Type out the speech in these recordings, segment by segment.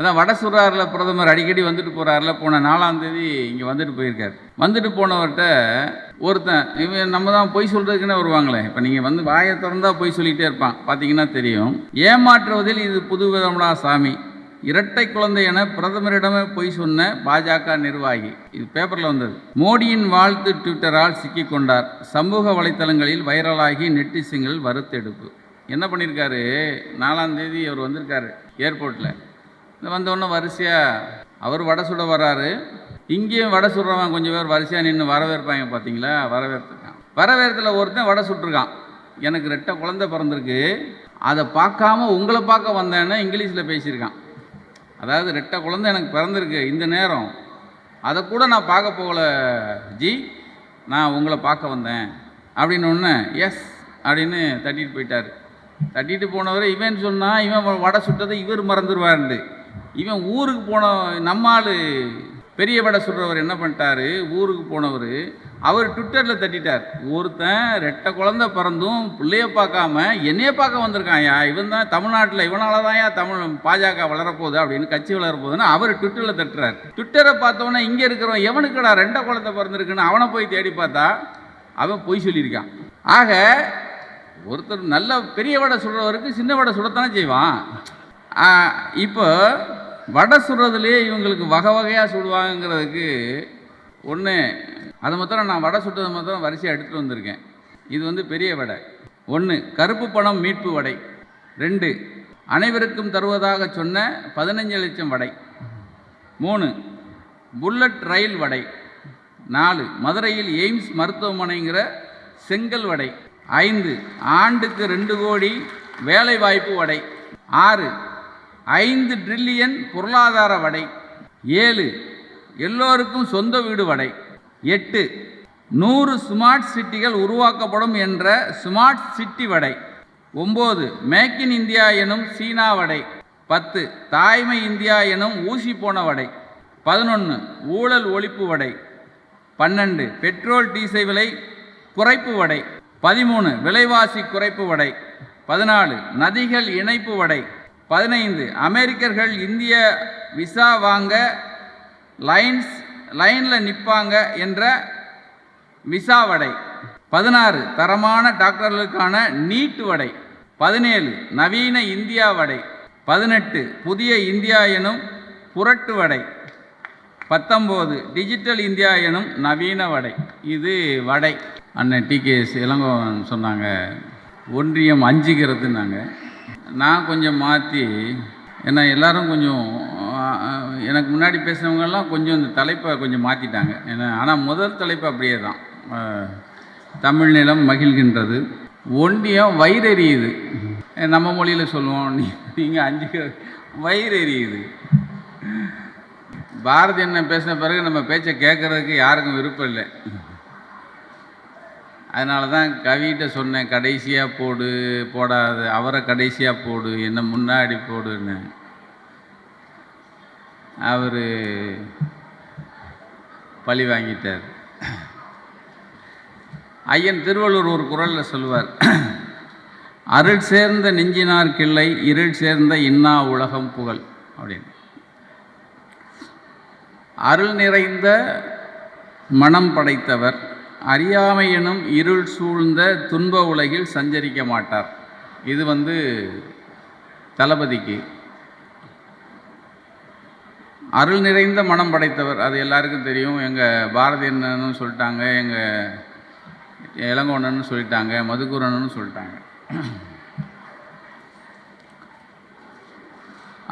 அதான் வட சுறாரில் பிரதமர் அடிக்கடி வந்துட்டு போகிறாருல போன நாலாம் தேதி இங்கே வந்துட்டு போயிருக்கார். வந்துட்டு போனவர்கிட்ட ஒருத்தன் இவன் நம்ம தான் பொய் சொல்கிறதுக்குன்னே வருவாங்களே. இப்போ நீங்கள் வந்து வாயை திறந்தா பொய் சொல்லிகிட்டே இருப்பான். பார்த்தீங்கன்னா தெரியும். ஏமாற்றுவதில் இது புது விதம்டா சாமி. இரட்டை குழந்தை என பிரதமரிடமே பொய் சொன்ன பாஜக நிர்வாகி. இது பேப்பரில் வந்தது. மோடியின் வாழ்த்து ட்விட்டரால் சிக்கிக்கொண்டார். சமூக வலைத்தளங்களில் வைரலாகி நெட்டிசன்கள் வருத்தெடுப்பு என்ன பண்ணியிருக்காரு நாலாம் தேதி அவர் வந்திருக்காரு. ஏர்போர்ட்டில் வந்தோடனே வரிசையாக அவர் வடை சுட வர்றாரு. இங்கேயும் வடை சுடுறவன் கொஞ்சம் பேர் வரிசையாக நின்று வரவேற்பாங்க பார்த்தீங்களா வரவேற்பிருக்கான். வரவேற்பில் ஒருத்தன் வடை சுட்டுருக்கான். எனக்கு ரெட்டை குழந்தை பிறந்திருக்கு. அதை பார்க்காம உங்களை பார்க்க வந்தேன்னா இங்கிலீஷில் பேசியிருக்கான். அதாவது ரெட்டை குழந்தை எனக்கு பிறந்திருக்கு இந்த நேரம். அதை கூட நான் பார்க்க போகல. ஜி நான் உங்களை பார்க்க வந்தேன். அப்படின்னு ஒன்று எஸ் அப்படின்னு தட்டிட்டு போயிட்டார். தட்டிட்டு போனவர் இவன் சொன்னால் இவன் வடை சுட்டதை இவர் மறந்துடுவாருண்டு இவன் ஊருக்கு போன நம்ம ஆளு பெரிய வடை சுடுறவர் என்ன பண்ணிட்டாரு? ஊருக்கு போனவர் அவர் ட்விட்டரில் தட்டிட்டார். ஒருத்தன் ரெட்டை குழந்தை பிறந்தும் பிள்ளைய பார்க்காம என்னைய பார்க்க வந்திருக்கான்யா இவன் தான் தமிழ்நாட்டில் இவனால தான் தமிழ் பாஜக வளரப்போகுது அப்படின்னு கட்சி வளரப்போகுதுன்னு அவர் ட்விட்டரில் தட்டுறார். ட்விட்டரை பார்த்தோன்னே இங்கே இருக்கிறவன் எவனுக்குடா ரெண்டை குழந்தை பிறந்திருக்குன்னு அவனை போய் தேடி பார்த்தா அவன் பொய் சொல்லியிருக்கான். ஆக ஒருத்தர் நல்ல பெரிய வடை சுடுறவருக்கு சின்ன வடை சுடத்தானே செய்வான். இப்போ வடை சுடுறதுலேயே இவங்களுக்கு வகை வகையாக சுடுவாங்கங்கிறதுக்கு ஒன்று அதை மாத்திரம் நான் வடை சுட்டது மாத்திரம் வரிசையாக எடுத்துகிட்டு வந்திருக்கேன். இது வந்து பெரிய வடை. ஒன்று கருப்பு பணம் மீட்பு வடை. ரெண்டு அனைவருக்கும் தருவதாக சொன்ன பதினஞ்சு லட்சம் வடை. மூணு புல்லட் ரயில் வடை. நாலு மதுரையில் எய்ம்ஸ் மருத்துவமனைங்கிற செங்கல் வடை. ஐந்து ஆண்டுக்கு ரெண்டு கோடி வேலைவாய்ப்பு வடை. ஆறு ஐந்து ட்ரில்லியன் பொருளாதார வடை ஏழு எல்லோருக்கும் சொந்த வீடு வடை எட்டு நூறு ஸ்மார்ட் சிட்டிகள் உருவாக்கப்படும் என்ற ஸ்மார்ட் சிட்டி வடை ஒம்பது மேக் இன் இந்தியா எனும் சீனா வடை பத்து தாய்மை இந்தியா எனும் ஊசி போன வடை பதினொன்று ஊழல் ஒழிப்பு வடை பன்னெண்டு பெட்ரோல் டீசல் விலை குறைப்பு வடை பதிமூணு விலைவாசி குறைப்பு வடை பதினாலு நதிகள் இணைப்பு வடை பதினைந்து அமெரிக்கர்கள் இந்திய விசா வாங்க லைன்ஸ் லைனில் நிற்பாங்க என்ற விசா வடை. பதினாறு தரமான டாக்டர்களுக்கான நீட்டு வடை. பதினேழு நவீன இந்தியா வடை. பதினெட்டு புதிய இந்தியா எனும் புரட்டு வடை. பத்தொம்போது டிஜிட்டல் இந்தியா எனும் நவீன வடை. இது வடை. அண்ணன் டிகேஎஸ் இளங்கோவன் சொன்னாங்க ஒன்றியம் அஞ்சுகிறதுன்னாங்க. நான் கொஞ்சம் மாற்றி ஏன்னா எல்லோரும் கொஞ்சம் எனக்கு முன்னாடி பேசினவங்கெல்லாம் கொஞ்சம் இந்த தலைப்பை கொஞ்சம் மாற்றிட்டாங்க ஏன்னா ஆனால் முதல் தலைப்பு அப்படியே தான். தமிழ் நிலம் மகிழ்கின்றது. ஒன்றியம் வயிறெறியுது நம்ம மொழியில் சொல்லுவோம். நீங்கள் அஞ்சு வயிறெறியுது பாரதி என்ன பேசின பிறகு நம்ம பேச்சை கேட்கறதுக்கு யாருக்கும் விருப்பம் இல்லை. அதனால தான் கவிகிட்ட சொன்னேன் கடைசியாக போடு போடாது அவரை கடைசியாக போடு என்ன முன்னாடி போடுன்னு. அவர் பழி வாங்கிட்டார். ஐயன் திருவள்ளூர் ஒரு குரலில் சொல்லுவார் அருள் சேர்ந்த நெஞ்சினார் கிள்ளை இருள் சேர்ந்த இன்னா உலகம் புகழ். அப்படின்னு. அருள் நிறைந்த மனம் படைத்தவர் அறியாமை எனும் இருள் சூழ்ந்த துன்ப உலகில் சஞ்சரிக்க மாட்டார். இது வந்து தளபதிக்கு. அருள் நிறைந்த மனம் படைத்தவர் அது எல்லாருக்கும் தெரியும். எங்கள் பாரதி அண்ணனும் சொல்லிட்டாங்க எங்கள் இளங்கோண்ணன்னு சொல்லிட்டாங்க மதுக்கூரன்னு சொல்லிட்டாங்க.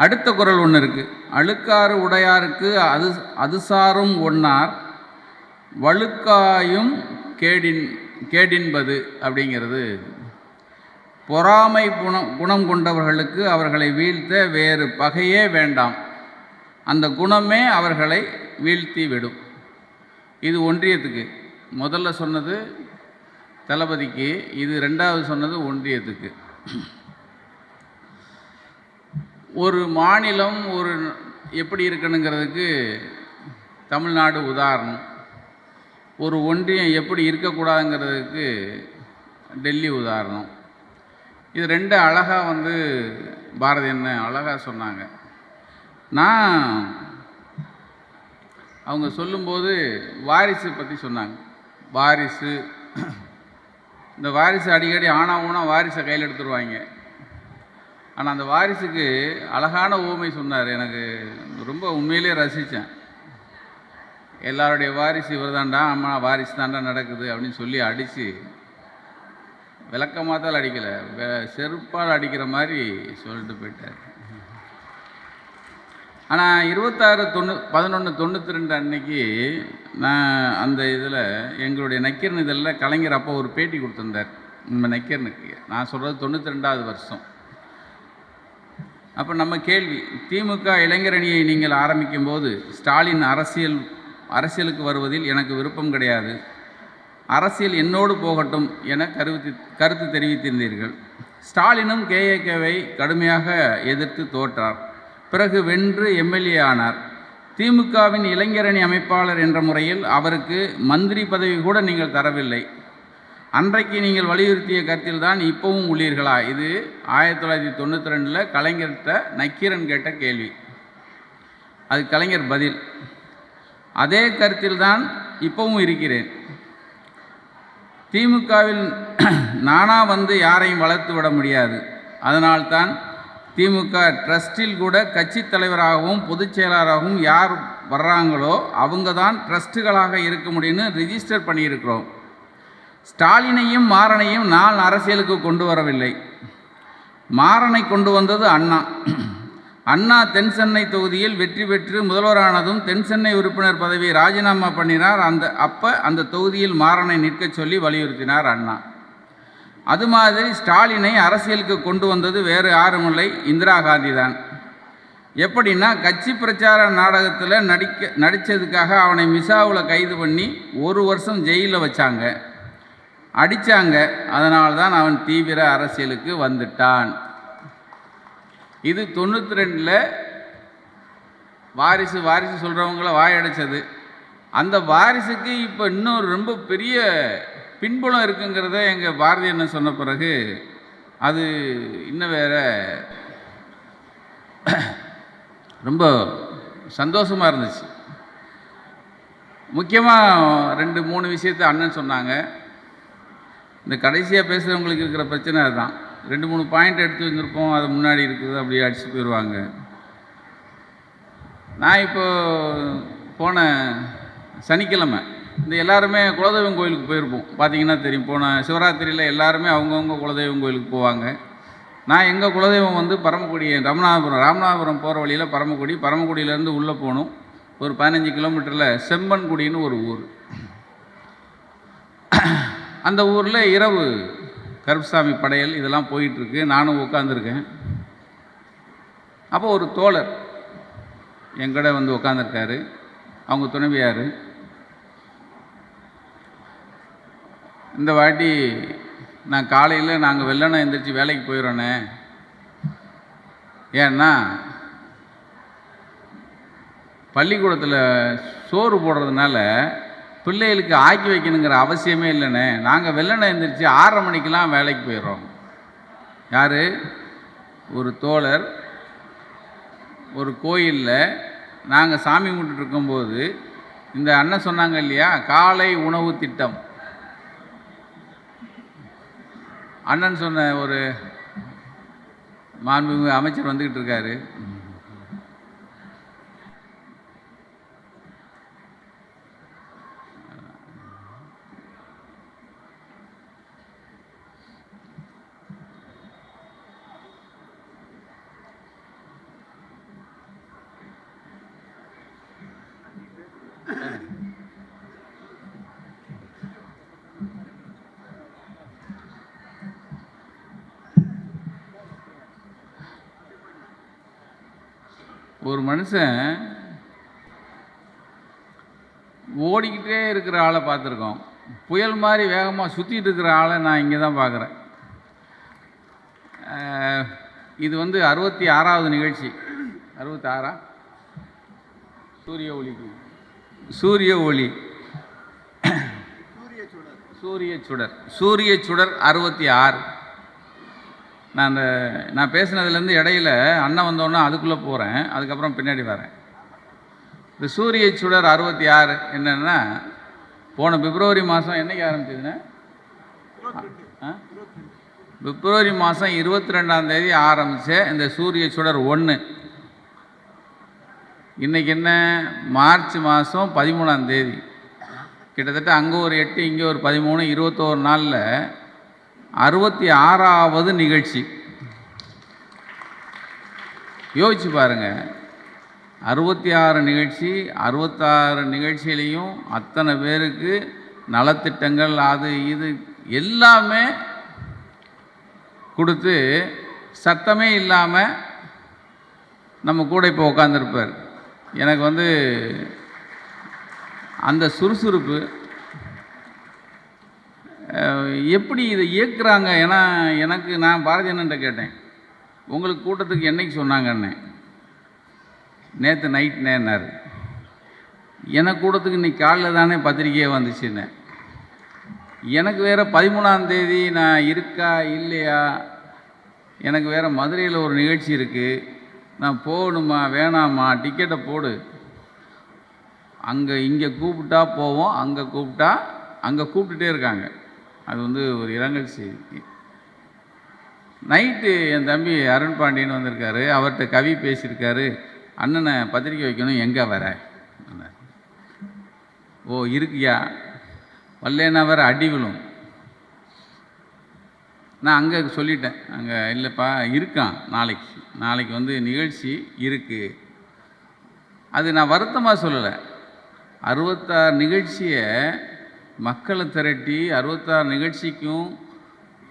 அடுத்த குரல் ஒன்று இருக்குது அழுக்காறு உடையாருக்கு அது அதுசாரும் ஒன்னார் வழுக்காயும் கேடின் கேடின்பது அப்படிங்கிறது. பொறாமை குணம் குணம் கொண்டவர்களுக்கு அவர்களை வீழ்த்த வேறு பகையே வேண்டாம். அந்த குணமே அவர்களை வீழ்த்தி விடும் இது ஒன்றியத்துக்கு. முதல்ல சொன்னது தளபதிக்கு இது ரெண்டாவது சொன்னது ஒன்றியத்துக்கு. ஒரு மாநிலம் ஒரு எப்படி இருக்கணுங்கிறதுக்கு தமிழ்நாடு உதாரணம். ஒரு ஒன்றியம் எப்படி இருக்கக்கூடாதுங்கிறதுக்கு டெல்லி உதாரணம். இது ரெண்டு அழகாக வந்து பாரதி என்ன அழகாக சொன்னாங்க. நான் அவங்க சொல்லும்போது வாரிசு பற்றி சொன்னாங்க. வாரிசு. இந்த வாரிசு அடிக்கடி ஆனா ஊனா வாரிசை கையில் எடுத்துருவாங்க. ஆனால் அந்த வாரிசுக்கு அழகான ஊமை சொன்னார். எனக்கு ரொம்ப உண்மையிலே ரசித்தேன் எல்லாருடைய வாரிசு இவர் தாண்டா அம்மா வாரிசு தாண்டா நடக்குது அப்படின்னு சொல்லி அடித்து விளக்கமாத்தால் அடிக்கலை. செருப்பால் அடிக்கிற மாதிரி சொல்லிட்டு போயிட்டார். ஆனால் இருபத்தாறு தொண்ணூ பதினொன்று தொண்ணூற்றி ரெண்டு அன்னைக்கு நான் அந்த இதில் எங்களுடைய நக்கீரன் இதழில் கலைஞர் அப்போ ஒரு பேட்டி கொடுத்துருந்தார். நம்ம நக்கீரனுக்கு. நான் சொல்கிறது தொண்ணூற்றி ரெண்டாவது வருஷம். அப்போ நம்ம கேள்வி திமுக இளைஞரணியை நீங்கள் ஆரம்பிக்கும்போது ஸ்டாலின் அரசியல் அரசியலுக்கு வருவதில் எனக்கு விருப்பம் கிடையாது. அரசியல் என்னோடு போகட்டும் என கருத்து கருத்து தெரிவித்திருந்தீர்கள். ஸ்டாலினும் கேஏகேவை கடுமையாக எதிர்த்து தோற்றார். பிறகு வென்று எம்எல்ஏ ஆனார். திமுகவின் இளைஞரணி அமைப்பாளர் என்ற முறையில் அவருக்கு மந்திரி பதவி கூட நீங்கள் தரவில்லை. அன்றைக்கு நீங்கள் வலியுறுத்திய கருத்தில் தான் இப்போவும் உள்ளீர்களா? இது ஆயிரத்தி தொள்ளாயிரத்தி தொண்ணூற்றி ரெண்டில் கலைஞர்கிட்ட நக்கீரன் கேட்ட கேள்வி. அது கலைஞர் பதில். அதே கருத்தில் தான் இப்போவும் இருக்கிறேன். திமுகவில் நானாக வந்து யாரையும் வளர்த்து விட முடியாது. அதனால்தான் திமுக ட்ரஸ்டில் கூட கட்சி தலைவராகவும் பொதுச் செயலாளராகவும் யார் வர்றாங்களோ அவங்க தான் ட்ரஸ்ட்டுகளாக இருக்க முடியும்னு ரிஜிஸ்டர் பண்ணியிருக்கிறோம். ஸ்டாலினையும் மாறனையும் நான் அரசியலுக்கு கொண்டு வரவில்லை. மாறனை கொண்டு வந்தது அண்ணா. அண்ணா தென் சென்னை தொகுதியில் வெற்றி பெற்று முதல்வரானதும் தென் சென்னை உறுப்பினர் பதவியை ராஜினாமா பண்ணினார். அந்த அப்போ அந்த தொகுதியில் மாறனை நிற்கச் சொல்லி வலியுறுத்தினார் அண்ணா. அது மாதிரி ஸ்டாலினை அரசியலுக்கு கொண்டு வந்தது வேறு யாருமில்லை. இந்திரா காந்தி தான் எப்படின்னா கட்சி பிரச்சார நாடகத்தில் நடிக்க நடித்ததுக்காக அவனை மிசாவில் கைது பண்ணி ஒரு வருஷம் ஜெயிலில் வச்சாங்க. அடித்தாங்க அதனால்தான் அவன் தீவிர அரசியலுக்கு வந்துட்டான். இது தொண்ணூற்றி ரெண்டில் வாரிசு வாரிசு சொல்கிறவங்கள வாயடைச்சது. அந்த வாரிசுக்கு இப்போ இன்னும் ரொம்ப பெரிய பின்புலம் இருக்குங்கிறத எங்கள் பாரதி அண்ணன் சொன்ன பிறகு அது இன்னும் வேற ரொம்ப சந்தோஷமாக இருந்துச்சு. முக்கியமாக ரெண்டு மூணு விஷயத்தை அண்ணன் சொன்னாங்க. இந்த கடைசியாக பேசுகிறவங்களுக்கு இருக்கிற பிரச்சனை அதுதான். ரெண்டு மூணு பாயிண்ட் எடுத்து வந்திருப்போம். அது முன்னாடி இருக்குது. அப்படியே அடிச்சு போயிடுவாங்க. நான் இப்போ போன சனிக்கிழமை இந்த எல்லாருமே குலதெய்வம் கோயிலுக்கு போயிருப்போம். பார்த்தீங்கன்னா தெரியும். போன சிவராத்திரியில் எல்லாருமே அவங்கவுங்க குலதெய்வம் கோயிலுக்கு போவாங்க. நான் எங்கள் குலதெய்வம் வந்து பரமக்குடி ராமநாதபுரம் ராமநாதபுரம் போகிற வழியில் பரமக்குடி பரமக்குடியிலேருந்து உள்ளே போகணும். ஒரு பதினஞ்சு கிலோமீட்டரில் செம்பன்குடின்னு ஒரு ஊர். அந்த ஊரில் இரவு கருப்புசாமி படையல் இதெல்லாம் போயிட்டுருக்கு. நானும் உட்காந்துருக்கேன் அப்போ ஒரு தோழர் எங்கூட வந்து உட்காந்துருக்காரு அவங்க துணைவியார். இந்த வாட்டி நான் காலையில் நாங்கள் வெள்ளனை எந்திரிச்சு வேலைக்கு போயிடறோண்ணே ஏன்னா பள்ளிக்கூடத்தில் சோறு போடுறதுனால பிள்ளைகளுக்கு ஆக்கி வைக்கணுங்கிற அவசியமே இல்லைண்ணே. நாங்கள் வெள்ளனை எழுந்திரிச்சு ஆறரை மணிக்கெலாம் வேலைக்கு போயிடுறோம். யார்? ஒரு தோழர். ஒரு கோயிலில் நாங்கள் சாமி கும்பிட்டு இருக்கும்போது இந்த அண்ணன் சொன்னாங்க இல்லையா? காலை உணவு திட்டம். அண்ணன் சொன்ன ஒரு மாண்புமிகு அமைச்சர் வந்துக்கிட்டு இருக்காரு. மனுஷன் ஓடிக்கிட்டே இருக்கிற ஆளை பார்த்துருக்கோம். புயல் மாதிரி வேகமாக சுற்றிட்டு இருக்கிற ஆளை நான் இங்கே தான் பார்க்குறேன். இது வந்து அறுபத்தி ஆறாவது நிகழ்ச்சி. அறுபத்தி ஆறா? சூரிய ஒளிக்கு சூரிய ஒளி. சூரிய சுடர். சூரிய சுடர் அறுபத்தி ஆறு. நான் அந்த நான் பேசுனதுலேருந்து இடையில அண்ணன் வந்தோன்னே அதுக்குள்ளே போகிறேன் அதுக்கப்புறம் பின்னாடி வரேன். இந்த சூரிய சுடர் அறுபத்தி ஆறு என்னென்னா போன பிப்ரவரி மாதம் என்னைக்கு ஆரம்பிச்சதுன்னா? பிப்ரவரி மாதம் இருபத்தி ரெண்டாம் தேதி ஆரம்பித்த இந்த சூரிய சுடர் ஒன்று இன்றைக்கி என்ன? மார்ச் மாதம் பதிமூணாம் தேதி. கிட்டத்தட்ட அங்கே ஒரு எட்டு இங்கே ஒரு பதிமூணு இருபத்தோரு நாளில் அறுபத்தி ஆறாவது நிகழ்ச்சி. யோசிச்சு பாருங்கள் அறுபத்தி ஆறு நிகழ்ச்சி அறுபத்தாறு நிகழ்ச்சியிலையும் அத்தனை பேருக்கு நலத்திட்டங்கள் அது இது எல்லாமே கொடுத்து சத்தமே இல்லாமல் நம்ம கூட இப்போ உட்காந்துருப்பார் எனக்கு வந்து அந்த சுறுசுறுப்பு எப்படி இதை இயக்குறாங்க? ஏன்னா எனக்கு நான் பாரதி அண்ணன்ட்ட கேட்டேன். உங்களுக்கு கூட்டத்துக்கு என்னைக்கு சொன்னாங்கன்னு. நேற்று நைட் நேன்னார் எனக்கு கூட்டத்துக்கு இன்னைக்கு காலைல தானே பத்திரிக்கையே வந்துச்சுன்னு. எனக்கு வேறு பதிமூணாம் தேதி நான் இருக்கா இல்லையா? எனக்கு வேறு மதுரையில் ஒரு நிகழ்ச்சி இருக்குது நான் போகணுமா வேணாமா? டிக்கெட்டை போடு. அங்கே இங்கே கூப்பிட்டா போவோம் அங்கே கூப்பிட்டா அங்கே கூப்பிட்டுட்டே இருக்காங்க. அது வந்து ஒரு இரங்கல் செய்தி நைட்டு என் தம்பி அருண் பாண்டியன் வந்திருக்காரு. அவர்கிட்ட கவி பேசியிருக்காரு. அண்ணனை பத்திரிக்கை வைக்கணும் எங்கே வர? ஓ இருக்கியா? வரலன்னா வேற அடி விழும். நான் அங்கே சொல்லிட்டேன். அங்கே இல்லைப்பா இருக்கான் நாளைக்கு. நாளைக்கு வந்து நிகழ்ச்சி இருக்குது அது நான் வருத்தமாக சொல்லலை. அறுபத்தாறு நிகழ்ச்சியை மக்களை திரட்டி அறுபத்தாறு நிகழ்ச்சிக்கும்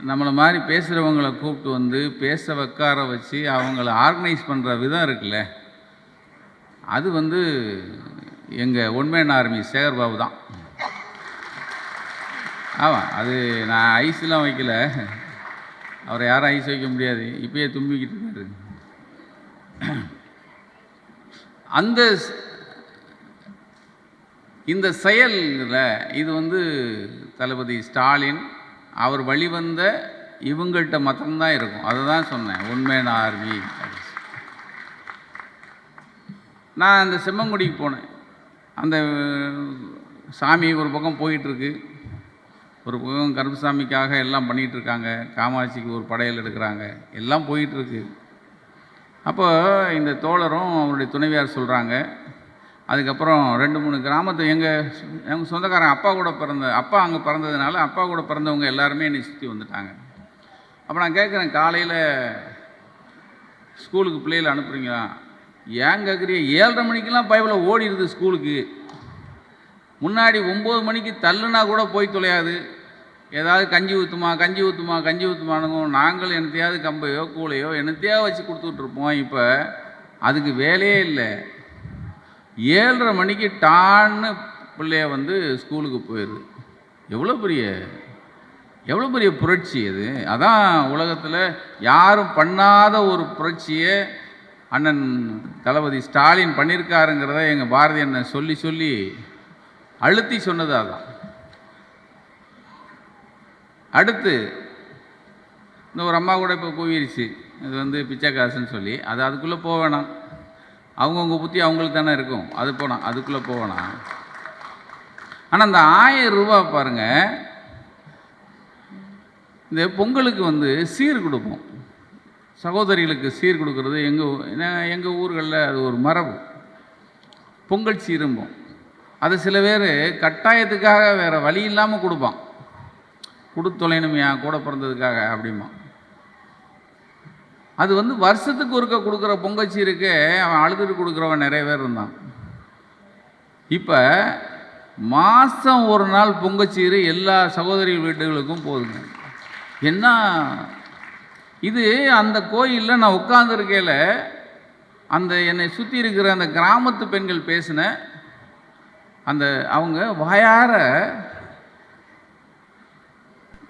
நம்மளை மாதிரி பேசுகிறவங்களை கூப்பிட்டு வந்து பேச வைக்கார வச்சு அவங்கள ஆர்கனைஸ் பண்ணுற விதம் இருக்குல்ல. அது வந்து எங்கள் ஒன்மேன் ஆர்மி சேகர் பாபு தான். ஆமாம் அது நான் ஐஸ்லாம் வைக்கல. அவரை யாரும் ஐஸ் வைக்க முடியாது. இப்பயே தும்பிக்கிட்டு இருக்காரு. அந்த இந்த செயலில் இது வந்து தளபதி ஸ்டாலின் அவர் வழிவந்த இவங்கள்ட்ட மட்டும்தான் இருக்கும். அதை தான் சொன்னேன் உண்மையான ஆர்மி. நான் அந்த செம்மங்குடிக்கு போனேன். அந்த சாமி ஒரு பக்கம் போயிட்டுருக்கு. ஒரு பக்கம் கருப்புசாமிக்காக எல்லாம் பண்ணிகிட்ருக்காங்க காமாட்சிக்கு ஒரு படையல் எடுக்கிறாங்க. எல்லாம் போயிட்டுருக்கு. அப்போ இந்த தோழரும் அவருடைய துணைவியார் சொல்கிறாங்க அதுக்கப்புறம் ரெண்டு மூணு கிராமத்து எங்கள் எங்கள் சொந்தக்காரன் அப்பா கூட பிறந்த அப்பா அங்கே பிறந்ததுனால அப்பா கூட பிறந்தவங்க எல்லாருமே என்னை சுற்றி வந்துட்டாங்க. அப்போ நான் கேட்குறேன் காலையில் ஸ்கூலுக்கு பிள்ளைகளை அனுப்புகிறீங்களா ஏன் கேட்குறிய ஏழரை மணிக்கெலாம் பைபிளை ஓடிடுது ஸ்கூலுக்கு. முன்னாடி ஒம்பது மணிக்கு தள்ளுனா கூட போய் தொலையாது. ஏதாவது கஞ்சி ஊற்றுமா கஞ்சி ஊற்றுமா கஞ்சி ஊற்றுமானுங்க நாங்கள் என்னத்தையாவது கம்பையோ கூலையோ என்னத்தையாவது வச்சு கொடுத்துட்ருப்போம் இப்போ. அதுக்கு வேலையே இல்லை. ஏழரை மணிக்கு டான்னு பிள்ளைய வந்து ஸ்கூலுக்கு போயிடுது. எவ்வளோ பெரிய எவ்வளோ பெரிய புரட்சி அது அதான் உலகத்தில் யாரும் பண்ணாத ஒரு புரட்சியை அண்ணன் தளபதி ஸ்டாலின் பண்ணியிருக்காருங்கிறத எங்கள் பாரதி அண்ணன் சொல்லி சொல்லி அழுத்தி சொன்னது அதான். அடுத்து இந்த ஒரு அம்மா கூட இப்போ கூவிருச்சு இது வந்து பிச்சைக்காசுன்னு சொல்லி. அது அதுக்குள்ளே போக வேணாம். அவங்கவுங்க புத்தி அவங்களுக்கு தானே இருக்கும். அது போனால் அதுக்குள்ளே போக ஆனால் அந்த ஆயிரம் ரூபா பாருங்கள் இந்த பொங்கலுக்கு வந்து சீர் கொடுப்போம். சகோதரிகளுக்கு சீர் கொடுக்கறது எங்கள் எங்கள் ஊர்களில் அது ஒரு மரபு. பொங்கல் சீரும்போம். அது சில பேர் கட்டாயத்துக்காக வேறு வழி இல்லாமல் கொடுப்பான். கொடுத்தொலைணுமையா கூட பிறந்ததுக்காக அப்படிமா அது வந்து வருஷத்துக்கு ஒருக்க கொடுக்குற பொங்கச்சீருக்கு அவன் அழுதுட்டு கொடுக்குறவன் நிறைய பேர் இருந்தான். இப்போ மாதம் ஒரு நாள் பொங்கச்சீரு எல்லா சகோதரி வீடுகளுக்கும் போகுதுங்க என்ன இது அந்த கோயிலில் நான் உட்காந்துருக்கையில் அந்த என்னை சுற்றி இருக்கிற அந்த கிராமத்து பெண்கள் பேசின அந்த அவங்க வாயார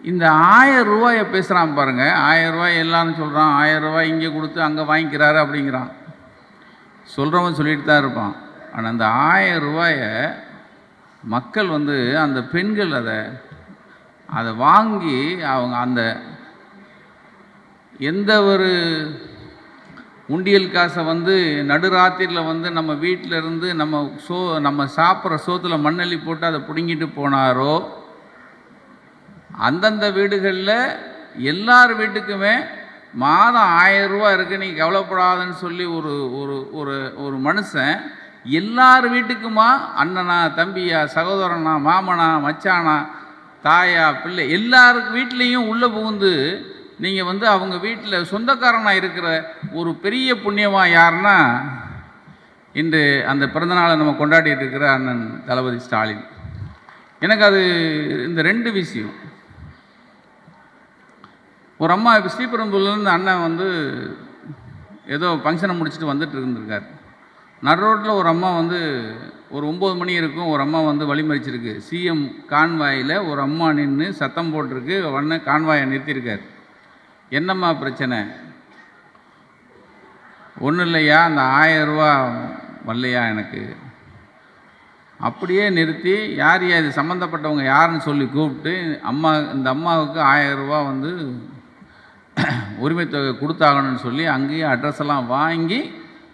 இந்த ஆயிரம் ரூபாயை பேசுகிறான் பாருங்கள் ஆயிரம் ரூபாய் எல்லாம்னு சொல்கிறான் ஆயிரம் ரூபாய் இங்கே கொடுத்து அங்கே வாங்கிக்கிறாரு அப்படிங்கிறான். சொல்கிறவன் சொல்லிட்டு தான் இருப்பான். ஆனால் அந்த ஆயிரம் ரூபாயை மக்கள் வந்து அந்த பெண்கள் அதை அதை வாங்கி அவங்க அந்த எந்த ஒரு உண்டியல் காசை வந்து நடுராத்திரியில் வந்து நம்ம வீட்டில் இருந்து நம்ம சோ நம்ம சாப்பிட்ற சோத்தில் மண்ணள்ளி போட்டு அதை பிடுங்கிட்டு போனாரோ அந்தந்த வீடுகளில் எல்லார் வீட்டுக்குமே மாதம் ஆயிரம் ரூபா இருக்குது நீ கவலைப்படாதன்னு சொல்லி ஒரு ஒரு ஒரு ஒரு மனுஷன் எல்லார் வீட்டுக்குமா அண்ணனா தம்பியா சகோதரனா மாமனா மச்சானா தாயா பிள்ளை எல்லாருக்கு வீட்லேயும் உள்ளே புகுந்து நீங்கள் வந்து அவங்க வீட்டில் சொந்தக்காரனாக இருக்கிற ஒரு பெரிய புண்ணியமா யாருன்னா இன்று அந்த பிறந்தநாளை நம்ம கொண்டாடிட்டு இருக்கிற அண்ணன் தளபதி ஸ்டாலின். எனக்கு அது இந்த ரெண்டு விஷயம். ஒரு அம்மா இப்போ ஸ்ரீபெரும்புலேருந்து அண்ணன் வந்து ஏதோ ஃபங்க்ஷனை முடிச்சுட்டு வந்துட்டு இருந்திருக்கார். நடு ரோட்டில் ஒரு அம்மா வந்து ஒரு ஒம்பது மணி இருக்கும் ஒரு அம்மா வந்து வழிமறிச்சிருக்கு. சிஎம் கான்வாயில் ஒரு அம்மா நின்று சத்தம் போட்டிருக்கு உடனே கான்வாயை நிறுத்தியிருக்கார். என்னம்மா பிரச்சனை? ஒன்றும் இல்லையா? அந்த ஆயிரம் ரூபா வரலையா எனக்கு? அப்படியே நிறுத்தி யார் யார் இது சம்மந்தப்பட்டவங்க யாருன்னு சொல்லி கூப்பிட்டு அம்மா இந்த அம்மாவுக்கு ஆயிரம் ரூபா வந்து உரிமை தொகை கொடுத்தாகணும்னு சொல்லி அங்கேயே அட்ரஸ் எல்லாம் வாங்கி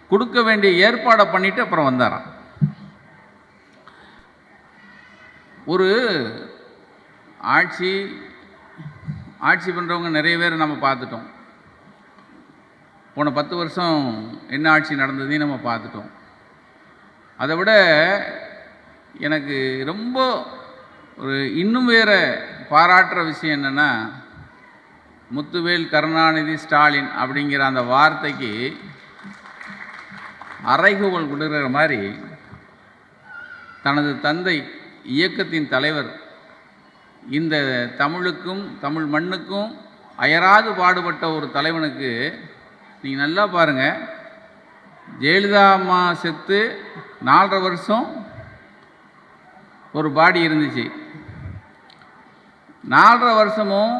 கொடுக்க வேண்டிய ஏற்பாடை பண்ணிவிட்டு அப்புறம் வந்தாராம். ஒரு ஆட்சி ஆட்சி பண்ணுறவங்க நிறைய பேர் நம்ம பார்த்துட்டோம். போன பத்து வருஷம் என்ன ஆட்சி நடந்ததையும் நம்ம பார்த்துட்டோம். அதை விட எனக்கு ரொம்ப ஒரு இன்னும் வேறு பாராட்டுற விஷயம் என்னென்னா முத்துவேல் கருணாநிதி ஸ்டாலின் அப்படிங்கிற அந்த வார்த்தைக்கு அறைகூவல் கொடுக்குற மாதிரி தனது தந்தை இயக்கத்தின் தலைவர் இந்த தமிழுக்கும் தமிழ் மண்ணுக்கும் அயராது பாடுபட்ட ஒரு தலைவனுக்கு நீங்கள் நல்லா பாருங்கள் ஜெயலலிதா அம்மா செத்து நாலரை வருஷம் ஒரு பாடி இருந்துச்சு. நாலரை வருஷமும்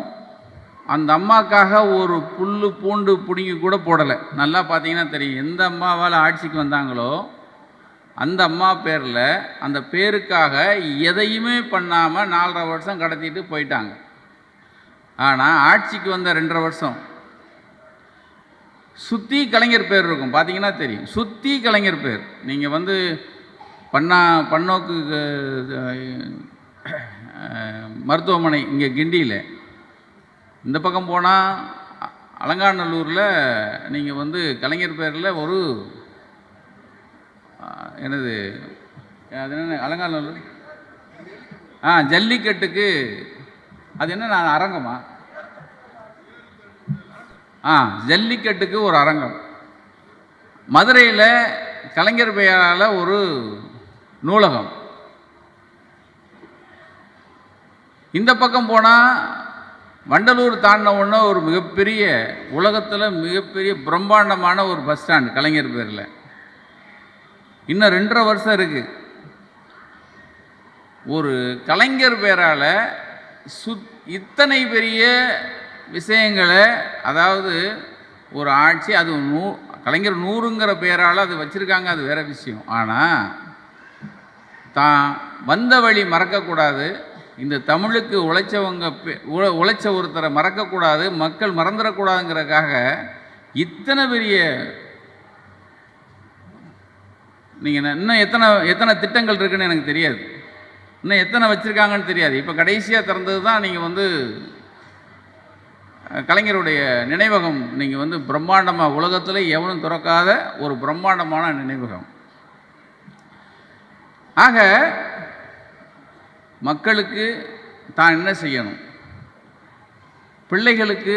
அந்த அம்மாக்காக ஒரு புல் பூண்டு பிடுங்கி கூட போடலை. நல்லா பார்த்தீங்கன்னா தெரியும். எந்த அம்மாவால் ஆட்சிக்கு வந்தாங்களோ அந்த அம்மா பேரில் அந்த பேருக்காக எதையுமே பண்ணாமல் நாலரை வருஷம் கடத்திட்டு போயிட்டாங்க. ஆனால் ஆட்சிக்கு வந்த ரெண்டரை வருஷம். சுற்றி கலைஞர் பேர் இருக்கும். பார்த்தீங்கன்னா தெரியும். சுற்றி கலைஞர் பேர். நீங்கள் வந்து பண்ணா பன்னோக்கு மருத்துவமனை இங்கே கிண்டியில் இந்த பக்கம் போனால் அலங்காநல்லூரில் நீங்கள் வந்து கலைஞர் பேரில் ஒரு எனது என்னது அது என்ன அலங்காநல்லூர்? ஆ ஜல்லிக்கட்டுக்கு அது என்ன நான் அரங்கமா? ஆ ஜல்லிக்கட்டுக்கு ஒரு அரங்கம். மதுரையில் கலைஞர் பெயரால் ஒரு நூலகம். இந்த பக்கம் போனால் வண்டலூர் தாண்டின ஒரு மிகப்பெரிய உலகத்தில் மிகப்பெரிய பிரம்மாண்டமான ஒரு பஸ் ஸ்டாண்ட் கலைஞர் பேரில். இன்னும் ரெண்டரை வருஷம் இருக்குது ஒரு கலைஞர் பேரால் சுத் இத்தனை பெரிய விஷயங்களை அதாவது ஒரு ஆட்சி அது நூ கலைஞர் நூறுங்கிற பேரால் அது வச்சுருக்காங்க அது வேறு விஷயம். ஆனால் தான் வந்த வழி மறக்கக்கூடாது. இந்த தமிழுக்கு உழைச்சவங்க பே- உழ- உழைச்ச ஒருத்தரை மறக்கக்கூடாது மக்கள் மறந்துடக்கூடாதுங்கிறதுக்காக இத்தனை பெரிய நீங்கள் இன்னும் எத்தனை எத்தனை திட்டங்கள் இருக்குன்னு எனக்கு தெரியாது. இன்னும் எத்தனை வச்சுருக்காங்கன்னு தெரியாது. இப்போ கடைசியாக திறந்தது தான் நீங்கள் வந்து கலைஞருடைய நினைவகம். நீங்கள் வந்து பிரம்மாண்டமாக உலகத்தில் எவனும் திறக்காத ஒரு பிரம்மாண்டமான நினைவகம். ஆக மக்களுக்கு தான் என்ன செய்யணும்? பிள்ளைகளுக்கு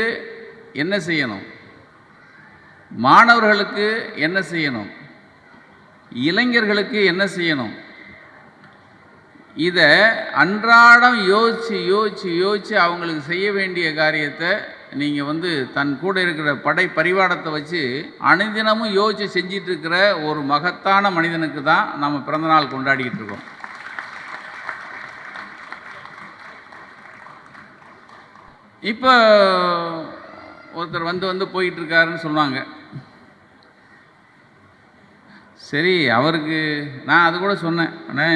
என்ன செய்யணும்? மாணவர்களுக்கு என்ன செய்யணும்? இளைஞர்களுக்கு என்ன செய்யணும்? இதை அன்றாடம் யோசித்து யோசித்து யோசித்து அவங்களுக்கு செய்ய வேண்டிய காரியத்தை நீங்கள் வந்து தன் கூட இருக்கிற படை பரிவாரத்தை வச்சு அனுதினமும் யோசித்து செஞ்சிட்ருக்கிற ஒரு மகத்தான மனிதனுக்கு தான் நம்ம பிறந்தநாள் கொண்டாடிக்கிட்டு இருக்கோம். இப்போ ஒருத்தர் வந்து வந்து போயிட்டு இருக்காருன்னு சொன்னாங்க சரி அவருக்கு நான் அது கூட சொன்னேன். அண்ணே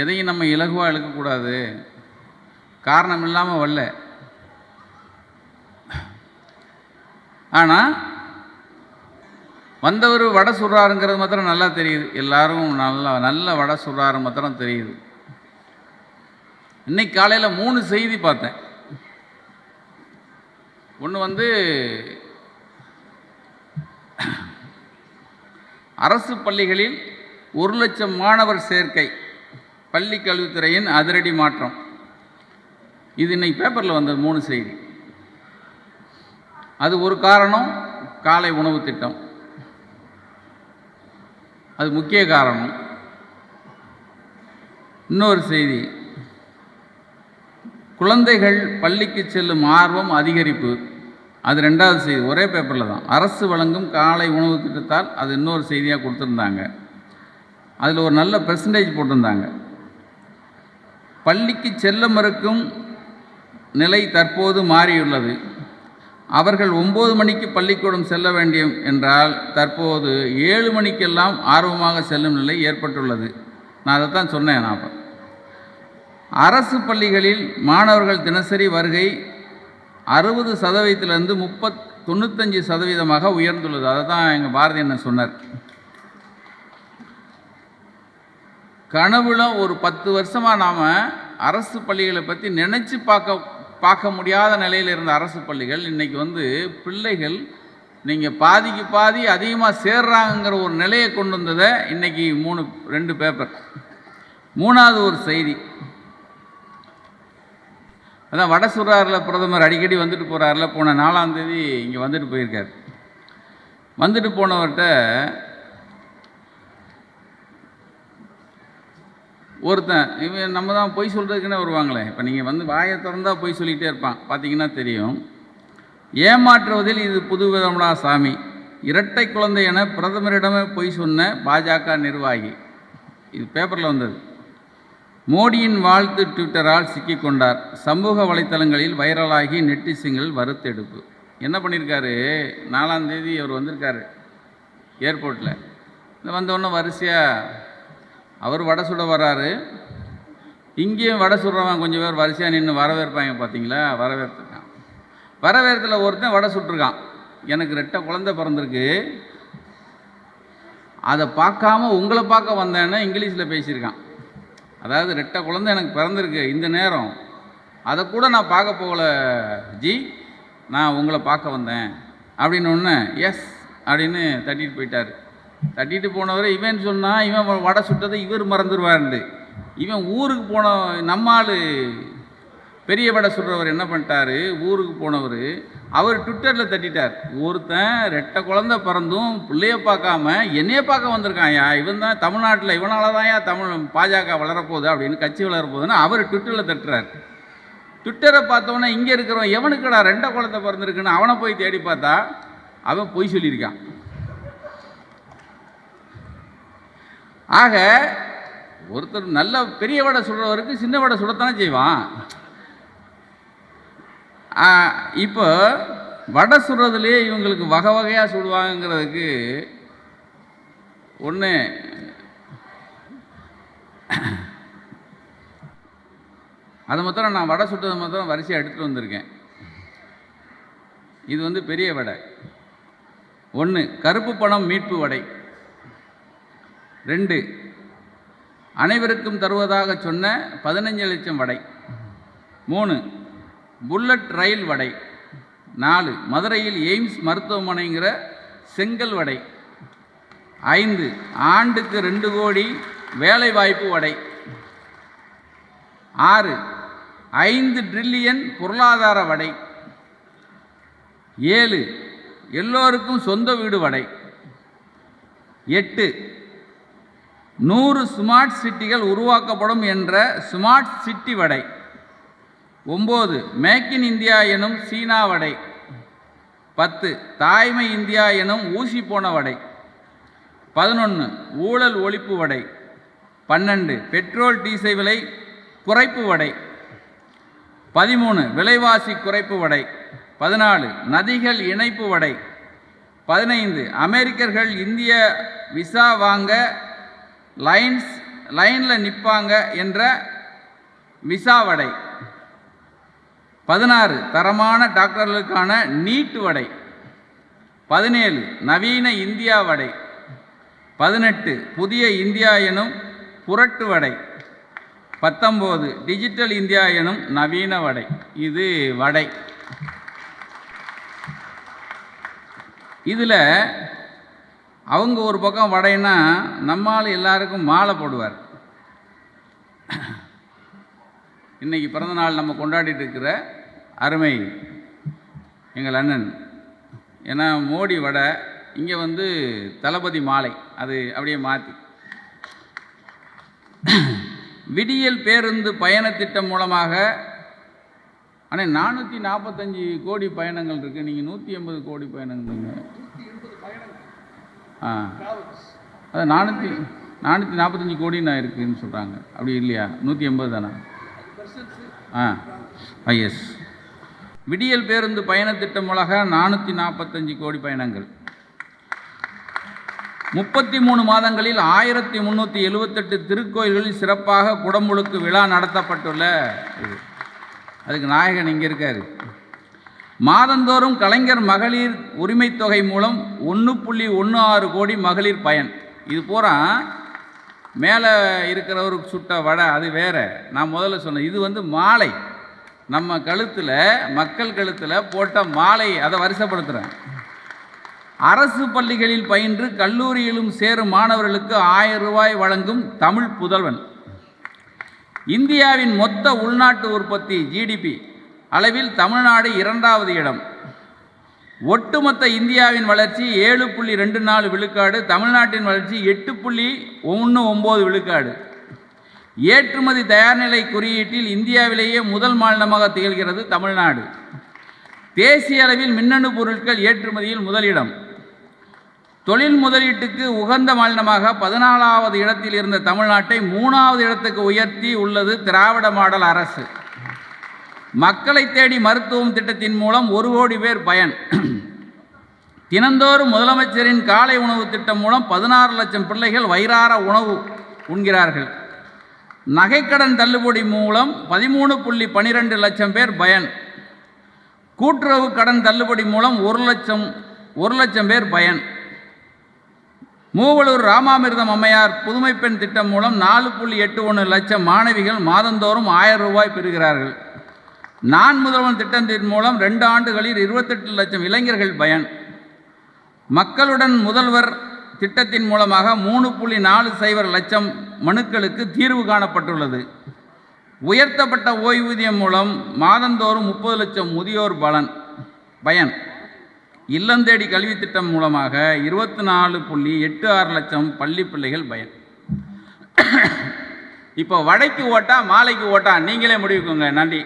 எதையும் நம்ம இலகுவாக இழுக்கக்கூடாது. காரணம் இல்லாமல் வரல. ஆனால் வந்தவர் வடை சுடுறாருங்கிறது மாத்திரம் நல்லா தெரியுது. எல்லாரும் நல்லா நல்ல வடை சுடுறாரு மாத்திரம் தெரியுது. இன்னைக்கு காலையில் மூணு செய்தி பார்த்தேன். ஒன்று வந்து அரசு பள்ளிகளில் ஒரு லட்சம் மாணவர் சேர்க்கை பள்ளி கல்வித்துறையின் அதிரடி மாற்றம். இது இன்னைக்கு பேப்பரில் வந்தது மூணு செய்தி. அது ஒரு காரணம் காலை உணவு திட்டம். அது முக்கிய காரணம். இன்னொரு செய்தி குழந்தைகள் பள்ளிக்கு செல்லும் ஆர்வம் அதிகரிப்பு. அது ரெண்டாவது செய்தி. ஒரே பேப்பரில் தான். அரசு வழங்கும் காலை உணவு திட்டத்தால் அது இன்னொரு செய்தியாக கொடுத்துருந்தாங்க. அதில் ஒரு நல்ல பெர்சன்டேஜ் போட்டிருந்தாங்க. பள்ளிக்கு செல்ல மறுக்கும் நிலை தற்போது மாறியுள்ளது. அவர்கள் ஒம்பது மணிக்கு பள்ளிக்கூடம் செல்ல வேண்டும் என்றால் தற்போது ஏழு மணிக்கெல்லாம் ஆர்வமாக செல்லும் நிலை ஏற்பட்டுள்ளது. நான் அதைத்தான் சொன்னேன் நான் அரசு பள்ளிகளில் மாணவர்கள் தினசரி வருகை அறுபது சதவீதத்திலிருந்து முப்பத் தொண்ணூத்தஞ்சு சதவீதமாக உயர்ந்துள்ளது. அதை தான் எங்கள் பாரதி என்ன சொன்னார். கனவுல ஒரு பத்து வருஷமாக நாம் அரசு பள்ளிகளை பற்றி நினச்சி பார்க்க பார்க்க முடியாத நிலையில் இருந்த அரசு பள்ளிகள் இன்றைக்கி வந்து பிள்ளைகள் நீங்கள் பாதிக்கு பாதி அதிகமாக சேர்றாங்கிற ஒரு நிலையை கொண்டு வந்ததை இன்றைக்கி மூணு ரெண்டு பேப்பர். மூணாவது ஒரு செய்தி. அதான் வட சுடுறாரில் பிரதமர் அடிக்கடி வந்துட்டு போகிறாரில்ல போன நாலாம் தேதி இங்கே வந்துட்டு போயிருக்கார். வந்துட்டு போனவர்கிட்ட ஒருத்தன் இவன் நம்ம தான் பொய் சொல்கிறதுக்குன்னே வருவாங்களே. இப்போ நீங்கள் வந்து வாயை திறந்தால் பொய் சொல்லிகிட்டே இருப்பான். பார்த்தீங்கன்னா தெரியும். ஏமாற்றுவதில் இது புதுவிதம்டா சாமி. இரட்டை குழந்தை என பிரதமரிடமே பொய் சொன்ன பாஜக நிர்வாகி. இது பேப்பரில் வந்தது. மோடியின் வாழ்த்து ட்விட்டரால் சிக்கிக்கொண்டார். சமூக வலைத்தளங்களில் வைரலாகி நெட்டிசங்கள் வருத்தெடுப்பு என்ன பண்ணியிருக்காரு நாலாம் தேதி அவர் வந்திருக்காரு. ஏர்போர்ட்டில் இந்த வந்தோடனே வரிசையாக அவர் வடை சுட வர்றாரு. இங்கேயும் வடை சுடுறவன் கொஞ்சம் பேர் வரிசையாக நின்று வரவேற்பாங்க பார்த்தீங்களா வரவேற்றுருக்கான் வரவேற்பில் ஒருத்தன் வடை சுட்டுருக்கான். எனக்கு ரெட்டை குழந்தை பிறந்திருக்கு. அதை பார்க்காம உங்களை பார்க்க வந்தேன்னு இங்கிலீஷில் பேசியிருக்கான். அதாவது ரெட்டை குழந்தை எனக்கு பிறந்திருக்கு இந்த நேரம். அதை கூட நான் பார்க்க போகல ஜி. நான் உங்களை பார்க்க வந்தேன். அப்படின்னு ஒன்று எஸ் அப்படின்னு தட்டிட்டு போயிட்டார். தட்டிட்டு போனவர் இவன் சொன்னால் இவன் வடை சுட்டதை இவர் மறந்துடுவாருண்டு இவன் ஊருக்கு போன நம்ம ஆள் பெரிய வடை சுடுறவர் என்ன பண்ணிட்டாரு? ஊருக்கு போனவர் அவர் ட்விட்டரில் தட்டிட்டார். ஒருத்தன் ரெட்டை குழந்தை பிறந்தும் பிள்ளைய பார்க்காம என்னையே பார்க்க வந்திருக்கான்யா. இவன் தான் தமிழ்நாட்டில் இவனால தான் தமிழ் பாஜக வளரப்போகுது அப்படின்னு கட்சி வளரப்போகுதுன்னு அவர் ட்விட்டரில் தட்டுறார். ட்விட்டரை பார்த்தோன்னே இங்கே இருக்கிறவன் எவனுக்குடா ரெண்டை குழந்தை பிறந்திருக்குன்னு அவனை போய் தேடி பார்த்தா அவன் பொய் சொல்லியிருக்கான். ஆக ஒருத்தர் நல்ல பெரிய வடை சுடுறவருக்கு சின்ன வடை சுடத்தானே செய்வான். இப்போ வடை சுடுறதுலேயே இவங்களுக்கு வகை வகையாக சுடுவாங்கங்கிறதுக்கு ஒன்று அது மாத்திரம் நான் வடை சுட்டது மாத்திரம் வரிசையாக எடுத்துகிட்டு வந்திருக்கேன். இது வந்து பெரிய வடை. ஒன்று கருப்பு பணம் மீட்பு வடை. ரெண்டு அனைவருக்கும் தருவதாக சொன்ன பதினஞ்சு லட்சம் வடை. மூணு புல்லட் ரயில் வடை. நாலு மதுரையில் எய்ம்ஸ் மருத்துவமனைங்கிற செங்கல் வடை. ஐந்து ஆண்டுக்கு ரெண்டு கோடி வேலைவாய்ப்பு வடை. ஆறு ஐந்து ட்ரில்லியன் பொருளாதார வடை. ஏழு எல்லோருக்கும் சொந்த வீடு வடை. எட்டு நூறு ஸ்மார்ட் சிட்டிகள் உருவாக்கப்படும் என்ற ஸ்மார்ட் சிட்டி வடை. ஒம்பது மேக் இன் இந்தியா எனும் சீனா வடை. பத்து தாய்மை இந்தியா எனும் ஊசி போன வடை. பதினொன்று ஊழல் ஒழிப்பு வடை. பன்னெண்டு பெட்ரோல் டீசல் விலை குறைப்பு வடை. பதிமூணு விலைவாசி குறைப்பு வடை. பதினாலு நதிகள் இணைப்பு வடை. பதினைந்து அமெரிக்கர்கள் இந்திய விசா வாங்க லைன்ஸ் லைனில் நிற்பாங்க என்ற விசா வடை. பதினாறு தரமான டாக்டர்களுக்கான நீட்டு வடை. பதினேழு நவீன இந்தியா வடை. பதினெட்டு புதிய இந்தியா எனும் புரட்டு வடை. பத்தொம்போது டிஜிட்டல் இந்தியா எனும் நவீன வடை. இது வடை. இதில் அவங்க ஒரு பக்கம் வடைன்னா நம்மால் எல்லாருக்கும் மாலை போடுவார். இன்னைக்கு பிறந்தநாள் நம்ம கொண்டாடிட்டு இருக்கிற அருமை. எங்கள் அண்ணன். ஏன்னா மோடி வடை இங்கே வந்து தளபதி மாலை அது அப்படியே மாற்றி விடியல் பேருந்து பயண திட்டம் மூலமாக ஆனால் நானூற்றி நாற்பத்தஞ்சு கோடி பயணங்கள் இருக்குது நீங்கள் நூற்றி எண்பது கோடி பயணங்கள் ஆ. அது நானூற்றி நானூற்றி நாற்பத்தஞ்சு நான் இருக்குதுன்னு சொல்கிறாங்க அப்படி இல்லையா? நூற்றி எண்பது தானே? ஆ. ஐஎஸ் எஸ் விடியல் பேருந்து பயண திட்டம் மூலக நானூற்றி நாற்பத்தஞ்சு கோடி பயணங்கள். முப்பத்தி மூணு மாதங்களில் ஆயிரத்தி முந்நூற்றி எழுவத்தெட்டு திருக்கோயில்களில் சிறப்பாக குடமுழுக்கு விழா நடத்தப்பட்டுள்ள இது. அதுக்கு நாயகன் இங்கே இருக்கார். மாதந்தோறும் கலைஞர் மகளிர் உரிமைத்தொகை மூலம் ஒன்று புள்ளி ஒன்று ஆறு கோடி மகளிர் பயன். இது பூரா மேலே இருக்கிறவருக்கு சுட்ட வடை அது வேற. நான் முதல்ல சொன்னேன் இது வந்து மாலை. நம்ம கழுத்தில் மக்கள் கழுத்தில் போட்ட மாலை அதை வரிசைப்படுத்துகிறேன் அரசு பள்ளிகளில் பயின்று கல்லூரியிலும் சேரும் மாணவர்களுக்கு ஆயிரம் ரூபாய் வழங்கும் தமிழ் புதல்வன். இந்தியாவின் மொத்த உள்நாட்டு உற்பத்தி ஜிடிபி அளவில் தமிழ்நாடு இரண்டாவது இடம். ஒட்டுமொத்த இந்தியாவின் வளர்ச்சி ஏழு புள்ளி ரெண்டு நாலு விழுக்காடு தமிழ்நாட்டின் வளர்ச்சி எட்டு புள்ளி ஒன்று ஒம்பது விழுக்காடு. ஏற்றுமதி தயார்நிலை குறியீட்டில் இந்தியாவிலேயே முதல் மாநிலமாக திகழ்கிறது தமிழ்நாடு. தேசிய அளவில் மின்னணு பொருட்கள் ஏற்றுமதியில் முதலிடம். தொழில் முதலீட்டுக்கு உகந்த மாநிலமாக பதினாலாவது இடத்தில் இருந்த தமிழ்நாட்டை மூணாவது இடத்துக்கு உயர்த்தி உள்ளது திராவிட மாடல் அரசு. மக்களை தேடி மருத்துவம் திட்டத்தின் மூலம் ஒரு கோடி பேர் பயன். தினந்தோறும் முதலமைச்சரின் காலை உணவு திட்டம் மூலம் பதினாறு லட்சம் பிள்ளைகள் வயிறார உணவு உண்கிறார்கள். நகைக்கடன் தள்ளுபடி மூலம் பதிமூணு புள்ளி பனிரெண்டு லட்சம் பேர் பயன். கூட்டுறவு கடன் தள்ளுபடி மூலம் ஒரு லட்சம் ஒரு லட்சம் பேர் பயன். மூவலூர் ராமாமிர்தம் அம்மையார் புதுமை பெண் திட்டம் மூலம் நாலு புள்ளி எட்டு ஒன்று லட்சம் மாணவிகள் மாதந்தோறும் ஆயிரம் ரூபாய் பெறுகிறார்கள். நான் முதல்வன் திட்டத்தின் மூலம் ரெண்டு ஆண்டுகளில் இருபத்தெட்டு லட்சம் இளைஞர்கள் பயன். மக்களுடன் முதல்வர் திட்டத்தின் மூலமாக மூணு புள்ளி நாலு சைபர் லட்சம் மனுக்களுக்கு தீர்வு காணப்பட்டுள்ளது. உயர்த்தப்பட்ட ஓய்வூதியம் மூலம் மாதந்தோறும் முப்பது லட்சம் முதியோர் பலன் பயன். இல்லந்தேடி கல்வி திட்டம் மூலமாக இருபத்தி நாலு புள்ளி எட்டு ஆறு லட்சம் பள்ளி பிள்ளைகள் பயன். இப்போ வடைக்கு ஓட்டா மாலைக்கு ஓட்டா நீங்களே முடிவுக்குங்க. நன்றி.